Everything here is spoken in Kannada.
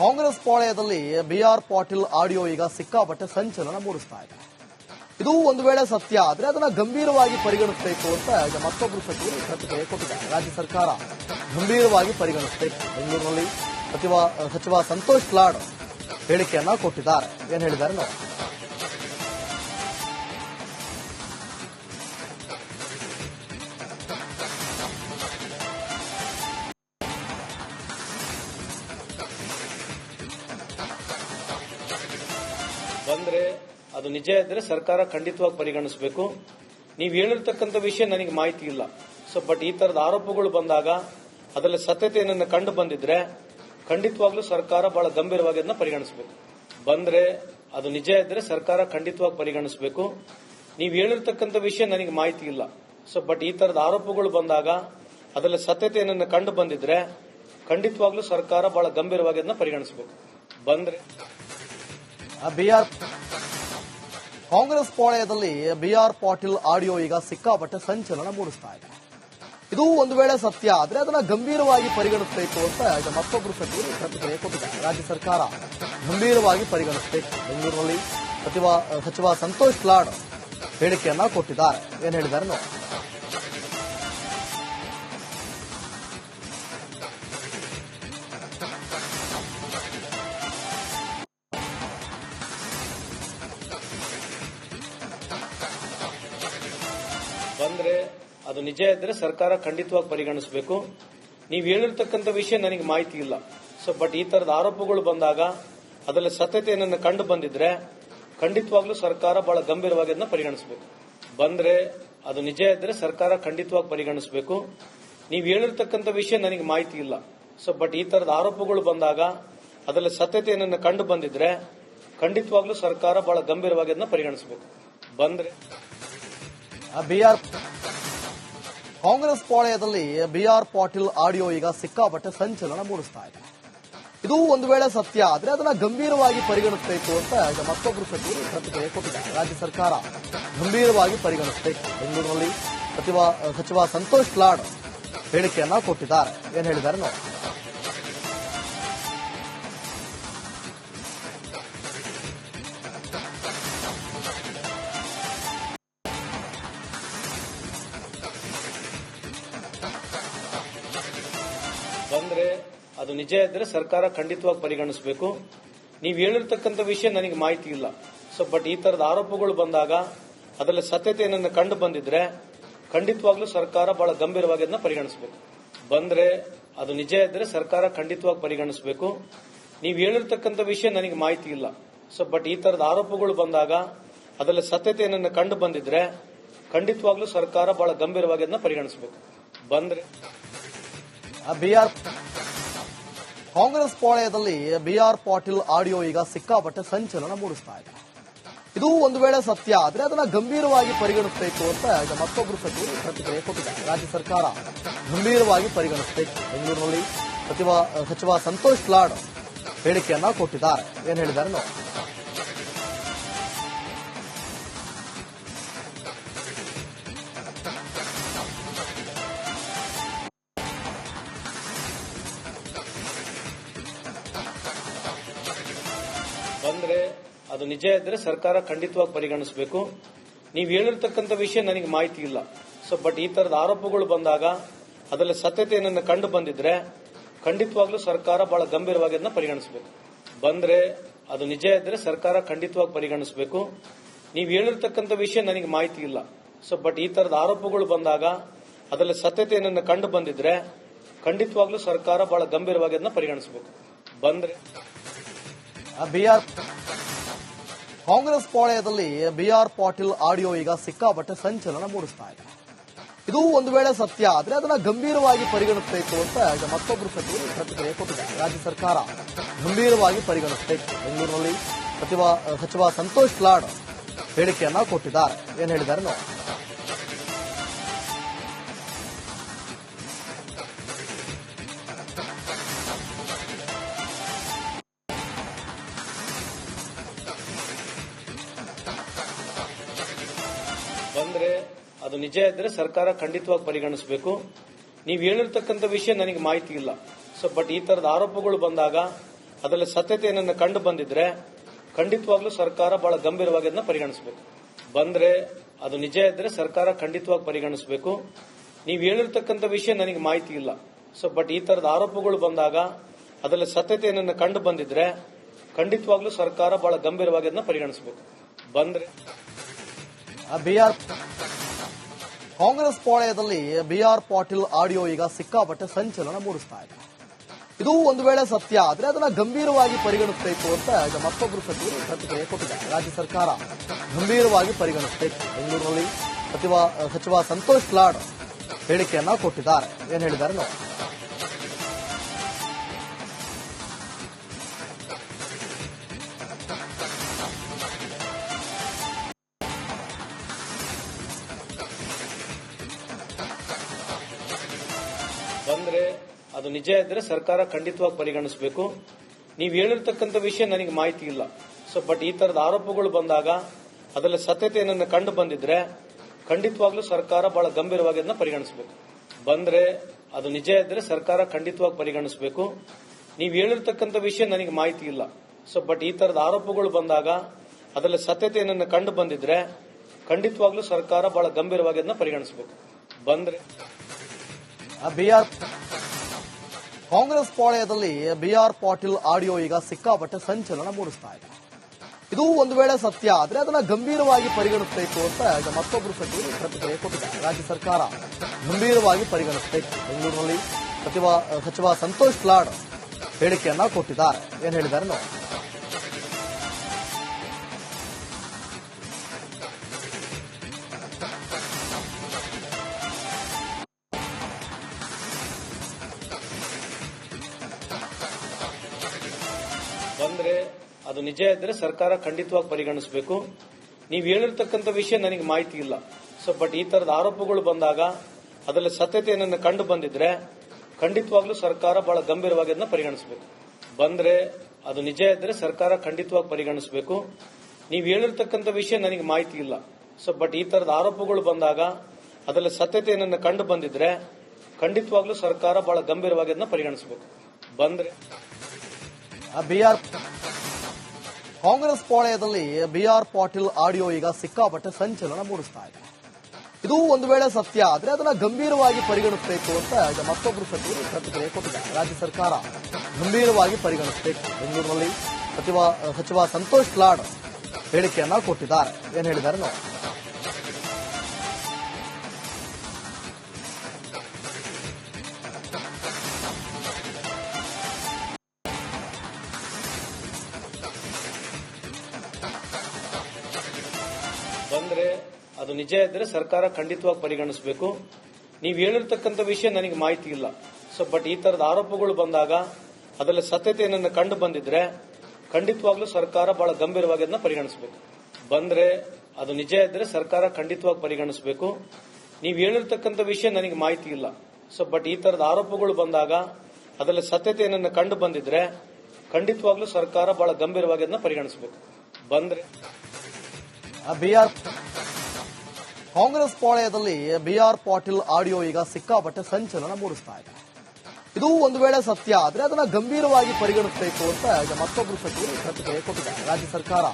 ಕಾಂಗ್ರೆಸ್ ಪಾಳಯದಲ್ಲಿ ಬಿ ಆರ್ ಪಾಟೀಲ್ ಆಡಿಯೋ ಈಗ ಸಿಕ್ಕಾಪಟ್ಟೆ ಸಂಚಲನ ಮೂಡಿಸ್ತಾ ಇದೆ. ಇದು ಒಂದು ವೇಳೆ ಸತ್ಯ ಆದ್ರೆ ಅದನ್ನ ಗಂಭೀರವಾಗಿ ಪರಿಗಣಿಸಬೇಕು ಅಂತ ಈಗ ಮತ್ತೊಬ್ಬರು ಸಚಿವರು ಪ್ರತಿಕ್ರಿಯೆ ಕೊಟ್ಟಿದ್ದಾರೆ. ರಾಜ್ಯ ಸರ್ಕಾರ ಗಂಭೀರವಾಗಿ ಪರಿಗಣಿಸಬೇಕು. ಬೆಂಗಳೂರಿನಲ್ಲಿ ಸಚಿವ ಸಚಿವ ಸಂತೋಷ್ ಲಾಡ್ ಹೇಳಿಕೆಯನ್ನ ಕೊಟ್ಟಿದ್ದಾರೆ. ಏನ್ ಹೇಳಿದ್ದಾರೆ ನೋಡಿ ಬಂದ್ರೆ ಅದು ನಿಜ ಇದ್ರೆ ಸರ್ಕಾರ ಖಂಡಿತವಾಗಿ ಪರಿಗಣಿಸಬೇಕು. ನೀವು ಹೇಳಿರ್ತಕ್ಕಂಥ ವಿಷಯ ನನಗೆ ಮಾಹಿತಿ ಇಲ್ಲ. ಸೊ ಬಟ್ ಈ ತರದ ಆರೋಪಗಳು ಬಂದಾಗ ಅದರಲ್ಲಿ ಸತ್ಯತೆ ಏನನ್ನ ಕಂಡು ಬಂದಿದ್ರೆ ಖಂಡಿತವಾಗ್ಲೂ ಸರ್ಕಾರ ಬಹಳ ಗಂಭೀರವಾಗಿ ಅದನ್ನ ಪರಿಗಣಿಸಬೇಕು. ಬಂದ್ರೆ ಅದು ನಿಜ ಇದ್ರೆ ಸರ್ಕಾರ ಖಂಡಿತವಾಗಿ ಪರಿಗಣಿಸಬೇಕು. ನೀವು ಹೇಳಿರ್ತಕ್ಕಂಥ ವಿಷಯ ನನಗೆ ಮಾಹಿತಿ ಇಲ್ಲ. ಸೊ ಬಟ್ ಈ ತರದ ಆರೋಪಗಳು ಬಂದಾಗ ಅದರಲ್ಲಿ ಸತ್ಯತೆ ಏನನ್ನ ಕಂಡು ಬಂದಿದ್ರೆ ಖಂಡಿತವಾಗ್ಲೂ ಸರ್ಕಾರ ಬಹಳ ಗಂಭೀರವಾಗಿ ಅದನ್ನ ಪರಿಗಣಿಸಬೇಕು. ಬಂದ್ರೆ ಬಿಆರ್ ಕಾಂಗ್ರೆಸ್ ಪಾಳೆಯದಲ್ಲಿ ಬಿಆರ್ ಪಾಟೀಲ್ ಆಡಿಯೋ ಈಗ ಸಿಕ್ಕಾಪಟ್ಟೆ ಸಂಚಲನ ಮೂಡಿಸ್ತಾ ಇದೆ. ಇದು ಒಂದು ವೇಳೆ ಸತ್ಯ ಆದ್ರೆ ಅದನ್ನ ಗಂಭೀರವಾಗಿ ಪರಿಗಣಿಸಬೇಕು ಅಂತ ಈಗ ಮತ್ತೊಬ್ಬರು ಸಚಿವರು ಪ್ರತಿಕ್ರಿಯೆ ಕೊಟ್ಟಿದ್ದಾರೆ. ರಾಜ್ಯ ಸರ್ಕಾರ ಗಂಭೀರವಾಗಿ ಪರಿಗಣಿಸಬೇಕು. ಬೆಂಗಳೂರಿನಲ್ಲಿ ಸಚಿವ ಸಚಿವ ಸಂತೋಷ್ ಲಾಡ್ ಹೇಳಿಕೆಯನ್ನ ಕೊಟ್ಟಿದ್ದಾರೆ. ಏನ್ ಹೇಳಿದ್ದಾರೆ ನೋಡಿ ಬಂದ್ರೆ ಅದು ನಿಜ ಇದ್ರೆ ಸರ್ಕಾರ ಖಂಡಿತವಾಗಿ ಪರಿಗಣಿಸಬೇಕು. ನೀವು ಹೇಳಿರ್ತಕ್ಕಂಥ ವಿಷಯ ನನಗೆ ಮಾಹಿತಿ ಇಲ್ಲ. ಸೊ ಬಟ್ ಈ ತರದ ಆರೋಪಗಳು ಬಂದಾಗ ಅದರಲ್ಲಿ ಸತ್ಯತೆ ಏನನ್ನ ಕಂಡು ಬಂದಿದ್ರೆ ಖಂಡಿತವಾಗ್ಲೂ ಸರ್ಕಾರ ಬಹಳ ಗಂಭೀರವಾಗಿ ಅದನ್ನ ಪರಿಗಣಿಸಬೇಕು. ಬಂದ್ರೆ ಅದು ನಿಜ ಇದ್ರೆ ಸರ್ಕಾರ ಖಂಡಿತವಾಗಿ ಪರಿಗಣಿಸಬೇಕು. ನೀವು ಹೇಳಿರ್ತಕ್ಕಂಥ ವಿಷಯ ನನಗೆ ಮಾಹಿತಿ ಇಲ್ಲ. ಸೊ ಬಟ್ ಈ ತರದ ಆರೋಪಗಳು ಬಂದಾಗ ಅದರಲ್ಲಿ ಸತ್ಯತೆ ಏನನ್ನ ಕಂಡು ಬಂದಿದ್ರೆ ಖಂಡಿತವಾಗ್ಲೂ ಸರ್ಕಾರ ಬಹಳ ಗಂಭೀರವಾಗಿ ಅದನ್ನ ಪರಿಗಣಿಸಬೇಕು. ಬಂದ್ರೆ ಬಿಆರ್ ಕಾಂಗ್ರೆಸ್ ಪಾಳೆಯದಲ್ಲಿ ಬಿಆರ್ ಪಾಟೀಲ್ ಆಡಿಯೋ ಈಗ ಸಿಕ್ಕಾಪಟ್ಟೆ ಸಂಚಲನ ಮೂಡಿಸ್ತಾ ಇದೆ. ಇದು ಒಂದು ವೇಳೆ ಸತ್ಯ ಆದರೆ ಅದನ್ನ ಗಂಭೀರವಾಗಿ ಪರಿಗಣಿಸಬೇಕು ಅಂತ ಈಗ ಮತ್ತೊಬ್ಬರು ಸಚಿವರು ಪ್ರತಿಕ್ರಿಯೆ ಕೊಟ್ಟಿದ್ದಾರೆ. ರಾಜ್ಯ ಸರ್ಕಾರ ಗಂಭೀರವಾಗಿ ಪರಿಗಣಿಸಬೇಕು. ಬೆಂಗಳೂರಿನಲ್ಲಿ ಸಚಿವ ಸಚಿವ ಸಂತೋಷ್ ಲಾಡ್ ಹೇಳಿಕೆಯನ್ನ ಕೊಟ್ಟಿದ್ದಾರೆ. ಏನ್ ಹೇಳಿದ್ದಾರೆ ನೋಡಿ ಅದು ನಿಜ ಇದ್ರೆ ಸರ್ಕಾರ ಖಂಡಿತವಾಗಿ ಪರಿಗಣಿಸಬೇಕು. ನೀವು ಹೇಳಿರ್ತಕ್ಕಂಥ ವಿಷಯ ನನಗೆ ಮಾಹಿತಿ ಇಲ್ಲ. ಸೊ ಬಟ್ ಈ ತರದ ಆರೋಪಗಳು ಬಂದಾಗ ಅದರಲ್ಲಿ ಸತ್ಯತೆ ಏನನ್ನ ಕಂಡು ಬಂದಿದ್ರೆ ಖಂಡಿತವಾಗ್ಲೂ ಸರ್ಕಾರ ಬಹಳ ಗಂಭೀರವಾಗಿ ಅದನ್ನ ಪರಿಗಣಿಸಬೇಕು. ಬಂದ್ರೆ ಅದು ನಿಜ ಇದ್ರೆ ಸರ್ಕಾರ ಖಂಡಿತವಾಗಿ ಪರಿಗಣಿಸಬೇಕು. ನೀವು ಹೇಳಿರ್ತಕ್ಕಂಥ ವಿಷಯ ನನಗೆ ಮಾಹಿತಿ ಇಲ್ಲ. ಸೊ ಬಟ್ ಈ ತರದ ಆರೋಪಗಳು ಬಂದಾಗ ಅದರಲ್ಲಿ ಸತ್ಯತೆ ಏನನ್ನ ಕಂಡು ಬಂದಿದ್ರೆ ಖಂಡಿತವಾಗ್ಲೂ ಸರ್ಕಾರ ಬಹಳ ಗಂಭೀರವಾಗಿ ಅದನ್ನ ಪರಿಗಣಿಸಬೇಕು. ಬಂದ್ರೆ ಬಿಆರ್ ಕಾಂಗ್ರೆಸ್ ಪಾಳೆಯದಲ್ಲಿ ಬಿಆರ್ ಪಾಟೀಲ್ ಆಡಿಯೋ ಈಗ ಸಿಕ್ಕಾಪಟ್ಟೆ ಸಂಚಲನ ಮೂಡಿಸ್ತಾ ಇದೆ. ಇದು ಒಂದು ವೇಳೆ ಸತ್ಯ ಆದರೆ ಅದನ್ನ ಗಂಭೀರವಾಗಿ ಪರಿಗಣಿಸಬೇಕು ಅಂತ ಈಗ ಮತ್ತೊಬ್ಬರು ಸಚಿವರು ಪ್ರತಿಕ್ರಿಯೆ ಕೊಟ್ಟಿದ್ದಾರೆ. ರಾಜ್ಯ ಸರ್ಕಾರ ಗಂಭೀರವಾಗಿ ಪರಿಗಣಿಸಬೇಕು. ಬೆಂಗಳೂರಿನಲ್ಲಿ ಸಚಿವ ಸಚಿವ ಸಂತೋಷ್ ಲಾಡ್ ಹೇಳಿಕೆಯನ್ನ ಕೊಟ್ಟಿದ್ದಾರೆ. ಏನ್ ಹೇಳಿದ್ದಾರೆ ನೋಡಿ ಅದು ನಿಜ ಇದ್ರೆ ಸರ್ಕಾರ ಖಂಡಿತವಾಗಿ ಪರಿಗಣಿಸಬೇಕು. ನೀವು ಹೇಳಿರ್ತಕ್ಕಂಥ ವಿಷಯ ನನಗೆ ಮಾಹಿತಿ ಇಲ್ಲ. ಸೊ ಬಟ್ ಈ ತರದ ಆರೋಪಗಳು ಬಂದಾಗ ಅದರಲ್ಲಿ ಸತ್ಯತೆ ಏನನ್ನ ಕಂಡು ಬಂದಿದ್ರೆ ಖಂಡಿತವಾಗ್ಲೂ ಸರ್ಕಾರ ಬಹಳ ಗಂಭೀರವಾಗಿ ಅದನ್ನ ಪರಿಗಣಿಸಬೇಕು. ಬಂದ್ರೆ ಅದು ನಿಜ ಇದ್ರೆ ಸರ್ಕಾರ ಖಂಡಿತವಾಗಿ ಪರಿಗಣಿಸಬೇಕು. ನೀವು ಹೇಳಿರ್ತಕ್ಕಂಥ ವಿಷಯ ನನಗೆ ಮಾಹಿತಿ ಇಲ್ಲ. ಸೊ ಬಟ್ ಈ ತರದ ಆರೋಪಗಳು ಬಂದಾಗ ಅದರಲ್ಲಿ ಸತ್ಯತೆ ಏನನ್ನ ಕಂಡು ಬಂದಿದ್ರೆ ಖಂಡಿತವಾಗ್ಲೂ ಸರ್ಕಾರ ಬಹಳ ಗಂಭೀರವಾಗಿ ಅದನ್ನ ಪರಿಗಣಿಸಬೇಕು. ಬಂದ್ರೆ ಬಿಆರ್ ಕಾಂಗ್ರೆಸ್ ಪಾಳೆಯದಲ್ಲಿ ಬಿಆರ್ ಪಾಟೀಲ್ ಆಡಿಯೋ ಈಗ ಸಿಕ್ಕಾಪಟ್ಟೆ ಸಂಚಲನ ಮೂಡಿಸ್ತಾ ಇದೆ. ಇದು ಒಂದು ವೇಳೆ ಸತ್ಯ ಆದ್ರೆ ಅದನ್ನ ಗಂಭೀರವಾಗಿ ಪರಿಗಣಿಸಬೇಕು ಅಂತ ಮತ್ತೊಬ್ಬರು ಸಚಿವರು ಪ್ರತಿಕ್ರಿಯೆ ಕೊಟ್ಟಿದ್ದಾರೆ. ರಾಜ್ಯ ಸರ್ಕಾರ ಗಂಭೀರವಾಗಿ ಪರಿಗಣಿಸಬೇಕು. ಬೆಂಗಳೂರಿನಲ್ಲಿ ಸಚಿವ ಸಚಿವ ಸಂತೋಷ್ ಲಾಡ್ ಹೇಳಿಕೆಯನ್ನ ಕೊಟ್ಟಿದ್ದಾರೆ. ಏನ್ ಹೇಳಿದ್ದಾರೆ ನೋಡಿ. ಅದು ನಿಜ ಇದ್ರೆ ಸರ್ಕಾರ ಖಂಡಿತವಾಗಿ ಪರಿಗಣಿಸಬೇಕು. ನೀವು ಹೇಳಿರ್ತಕ್ಕಂಥ ವಿಷಯ ನನಗೆ ಮಾಹಿತಿ ಇಲ್ಲ. ಸೊ ಬಟ್ ಈ ತರದ ಆರೋಪಗಳು ಬಂದಾಗ ಅದರಲ್ಲಿ ಸತ್ಯತೆ ಏನನ್ನು ಕಂಡು ಬಂದಿದ್ರೆ ಖಂಡಿತವಾಗ್ಲೂ ಸರ್ಕಾರ ಬಹಳ ಗಂಭೀರವಾಗಿ ಅದನ್ನ ಪರಿಗಣಿಸಬೇಕು. ಬಂದ್ರೆ ಅದು ನಿಜ ಇದ್ರೆ ಸರ್ಕಾರ ಖಂಡಿತವಾಗಿ ಪರಿಗಣಿಸಬೇಕು. ನೀವು ಹೇಳಿರ್ತಕ್ಕಂಥ ವಿಷಯ ನನಗೆ ಮಾಹಿತಿ ಇಲ್ಲ. ಸೊ ಬಟ್ ಈ ತರದ ಆರೋಪಗಳು ಬಂದಾಗ ಅದರಲ್ಲಿ ಸತ್ಯತೆ ಏನನ್ನು ಕಂಡು ಬಂದಿದ್ರೆ ಖಂಡಿತವಾಗ್ಲೂ ಸರ್ಕಾರ ಬಹಳ ಗಂಭೀರವಾಗಿ ಅದನ್ನ ಪರಿಗಣಿಸಬೇಕು. ಬಂದ್ರೆ ಬಿಆರ್ ಕಾಂಗ್ರೆಸ್ ಪಾಳಯದಲ್ಲಿ ಬಿ ಆರ್ ಪಾಟೀಲ್ ಆಡಿಯೋ ಈಗ ಸಿಕ್ಕಾಪಟ್ಟೆ ಸಂಚಲನ ಮೂಡಿಸ್ತಾ ಇದೆ. ಇದು ಒಂದು ವೇಳೆ ಸತ್ಯ ಆದರೆ ಅದನ್ನ ಗಂಭೀರವಾಗಿ ಪರಿಗಣಿಸಬೇಕು ಅಂತ ಈಗ ಮತ್ತೊಬ್ಬರು ಸಚಿವರು ಪ್ರತಿಕ್ರಿಯೆ ಕೊಟ್ಟಿದ್ದಾರೆ. ರಾಜ್ಯ ಸರ್ಕಾರ ಗಂಭೀರವಾಗಿ ಪರಿಗಣಿಸಬೇಕು. ಬೆಂಗಳೂರಿನಲ್ಲಿ ಸಚಿವ ಸಚಿವ ಸಂತೋಷ್ ಲಾಡ್ ಹೇಳಿಕೆಯನ್ನ ಕೊಟ್ಟಿದ್ದಾರೆ. ಏನ್ ಹೇಳಿದ್ದಾರೆ ನೋಡಿ ಬಂದ್ರೆ ಅದು ನಿಜ ಇದ್ರೆ ಸರ್ಕಾರ ಖಂಡಿತವಾಗಿ ಪರಿಗಣಿಸಬೇಕು. ನೀವು ಹೇಳಿರ್ತಕ್ಕಂಥ ವಿಷಯ ನನಗೆ ಮಾಹಿತಿ ಇಲ್ಲ. ಸೊ ಬಟ್ ಈ ತರದ ಆರೋಪಗಳು ಬಂದಾಗ ಅದರಲ್ಲಿ ಸತ್ಯತೆ ಏನನ್ನ ಕಂಡು ಬಂದಿದ್ರೆ ಖಂಡಿತವಾಗ್ಲೂ ಸರ್ಕಾರ ಬಹಳ ಗಂಭೀರವಾಗಿ ಅದನ್ನ ಪರಿಗಣಿಸಬೇಕು. ಬಂದ್ರೆ ಅದು ನಿಜ ಇದ್ರೆ ಸರ್ಕಾರ ಖಂಡಿತವಾಗಿ ಪರಿಗಣಿಸಬೇಕು. ನೀವು ಹೇಳಿರ್ತಕ್ಕಂಥ ವಿಷಯ ನನಗೆ ಮಾಹಿತಿ ಇಲ್ಲ. ಸೊ ಬಟ್ ಈ ತರದ ಆರೋಪಗಳು ಬಂದಾಗ ಅದರಲ್ಲಿ ಸತ್ಯತೆ ಏನನ್ನ ಕಂಡು ಬಂದಿದ್ರೆ ಖಂಡಿತವಾಗ್ಲೂ ಸರ್ಕಾರ ಬಹಳ ಗಂಭೀರವಾಗಿ ಅದನ್ನ ಪರಿಗಣಿಸಬೇಕು. ಬಂದ್ರೆ ಬಿಆರ್ ಕಾಂಗ್ರೆಸ್ ಪಾಳೆಯದಲ್ಲಿ ಬಿಆರ್ ಪಾಟೀಲ್ ಆಡಿಯೋ ಈಗ ಸಿಕ್ಕಾಪಟ್ಟೆ ಸಂಚಲನ ಮೂಡಿಸ್ತಾ ಇದೆ. ಇದು ಒಂದು ವೇಳೆ ಸತ್ಯ ಆದ್ರೆ ಅದನ್ನ ಗಂಭೀರವಾಗಿ ಪರಿಗಣಿಸಬೇಕು ಅಂತ ಈಗ ಮತ್ತೊಬ್ಬರು ಸಚಿವರು ಪ್ರತಿಕ್ರಿಯೆ ಕೊಟ್ಟಿದ್ದಾರೆ. ರಾಜ್ಯ ಸರ್ಕಾರ ಗಂಭೀರವಾಗಿ ಪರಿಗಣಿಸಬೇಕು. ಬೆಂಗಳೂರಿನಲ್ಲಿ ಸಚಿವ ಸಚಿವ ಸಂತೋಷ್ ಲಾಡ್ ಹೇಳಿಕೆಯನ್ನ ಕೊಟ್ಟಿದ್ದಾರೆ. ಏನ್ ಹೇಳಿದ್ದಾರೆ ನೋಡಿ ಅದು ನಿಜ ಇದ್ರೆ ಸರ್ಕಾರ ಖಂಡಿತವಾಗಿ ಪರಿಗಣಿಸಬೇಕು. ನೀವು ಹೇಳಿರ್ತಕ್ಕಂಥ ವಿಷಯ ನನಗೆ ಮಾಹಿತಿ ಇಲ್ಲ. ಸೊ ಬಟ್ ಈ ತರದ ಆರೋಪಗಳು ಬಂದಾಗ ಅದರಲ್ಲಿ ಸತ್ಯತೆ ಏನನ್ನ ಕಂಡು ಬಂದಿದ್ರೆ ಖಂಡಿತವಾಗ್ಲೂ ಸರ್ಕಾರ ಬಹಳ ಗಂಭೀರವಾಗಿ ಅದನ್ನ ಪರಿಗಣಿಸಬೇಕು. ಬಂದ್ರೆ ಅದು ನಿಜ ಇದ್ರೆ ಸರ್ಕಾರ ಖಂಡಿತವಾಗಿ ಪರಿಗಣಿಸಬೇಕು. ನೀವು ಹೇಳಿರ್ತಕ್ಕಂಥ ವಿಷಯ ನನಗೆ ಮಾಹಿತಿ ಇಲ್ಲ. ಸೊ ಬಟ್ ಈ ತರದ ಆರೋಪಗಳು ಬಂದಾಗ ಅದರಲ್ಲಿ ಸತ್ಯತೆ ಏನನ್ನ ಕಂಡು ಬಂದಿದ್ರೆ ಖಂಡಿತವಾಗ್ಲೂ ಸರ್ಕಾರ ಬಹಳ ಗಂಭೀರವಾಗಿ ಅದನ್ನ ಪರಿಗಣಿಸಬೇಕು. ಬಂದ್ರೆ ಕಾಂಗ್ರೆಸ್ ಪಾಳೆಯದಲ್ಲಿ ಬಿಆರ್ ಪಾಟೀಲ್ ಆಡಿಯೋ ಈಗ ಸಿಕ್ಕಾಪಟ್ಟೆ ಸಂಚಲನ ಮೂಡಿಸ್ತಾ ಇದೆ. ಇದು ಒಂದು ವೇಳೆ ಸತ್ಯ ಆದರೆ ಅದನ್ನ ಗಂಭೀರವಾಗಿ ಪರಿಗಣಿಸಬೇಕು ಅಂತ ಈಗ ಮತ್ತೊಬ್ಬರು ಸಚಿವರು ಪ್ರತಿಕ್ರಿಯೆ ಕೊಟ್ಟಿದ್ದಾರೆ. ರಾಜ್ಯ ಸರ್ಕಾರ ಗಂಭೀರವಾಗಿ ಪರಿಗಣಿಸಬೇಕು. ಬೆಂಗಳೂರಿನಲ್ಲಿ ಸಚಿವ ಸಚಿವ ಸಂತೋಷ್ ಲಾಡ್ ಹೇಳಿಕೆಯನ್ನ ಕೊಟ್ಟಿದ್ದಾರೆ. ಏನ್ ಹೇಳಿದ್ದಾರೆ ನೋಡಿ ಬಂದ್ರೆ ಅದು ನಿಜ ಇದ್ರೆ ಸರ್ಕಾರ ಖಂಡಿತವಾಗಿ ಪರಿಗಣಿಸಬೇಕು. ನೀವು ಹೇಳಿರ್ತಕ್ಕಂಥ ವಿಷಯ ನನಗೆ ಮಾಹಿತಿ ಇಲ್ಲ. ಸೊ ಬಟ್ ಈ ತರದ ಆರೋಪಗಳು ಬಂದಾಗ ಅದರಲ್ಲಿ ಸತ್ಯತೆ ಏನನ್ನ ಕಂಡು ಬಂದಿದ್ರೆ ಖಂಡಿತವಾಗ್ಲೂ ಸರ್ಕಾರ ಬಹಳ ಗಂಭೀರವಾಗಿ ಅದನ್ನ ಪರಿಗಣಿಸಬೇಕು. ಬಂದ್ರೆ ಅದು ನಿಜ ಇದ್ರೆ ಸರ್ಕಾರ ಖಂಡಿತವಾಗಿ ಪರಿಗಣಿಸಬೇಕು. ನೀವು ಹೇಳಿರ್ತಕ್ಕಂಥ ವಿಷಯ ನನಗೆ ಮಾಹಿತಿ ಇಲ್ಲ. ಸೊ ಬಟ್ ಈ ತರದ ಆರೋಪಗಳು ಬಂದಾಗ ಅದರಲ್ಲಿ ಸತ್ಯತೆ ಏನನ್ನ ಕಂಡು ಬಂದಿದ್ರೆ ಖಂಡಿತವಾಗ್ಲೂ ಸರ್ಕಾರ ಬಹಳ ಗಂಭೀರವಾಗಿ ಅದನ್ನ ಪರಿಗಣಿಸಬೇಕು. ಬಂದ್ರೆ ಬಿಆರ್ ಕಾಂಗ್ರೆಸ್ ಪಾಳೆಯದಲ್ಲಿ ಬಿಆರ್ ಪಾಟೀಲ್ ಆಡಿಯೋ ಈಗ ಸಿಕ್ಕಾಪಟ್ಟೆ ಸಂಚಲನ ಮೂಡಿಸ್ತಾ ಇದೆ. ಇದು ಒಂದು ವೇಳೆ ಸತ್ಯ ಆದ್ರೆ ಅದನ್ನ ಗಂಭೀರವಾಗಿ ಪರಿಗಣಿಸಬೇಕು ಅಂತ ಮತ್ತೊಬ್ಬರು ಸಚಿವರು ಪ್ರತಿಕ್ರಿಯೆ ಕೊಟ್ಟಿದ್ದಾರೆ. ರಾಜ್ಯ ಸರ್ಕಾರ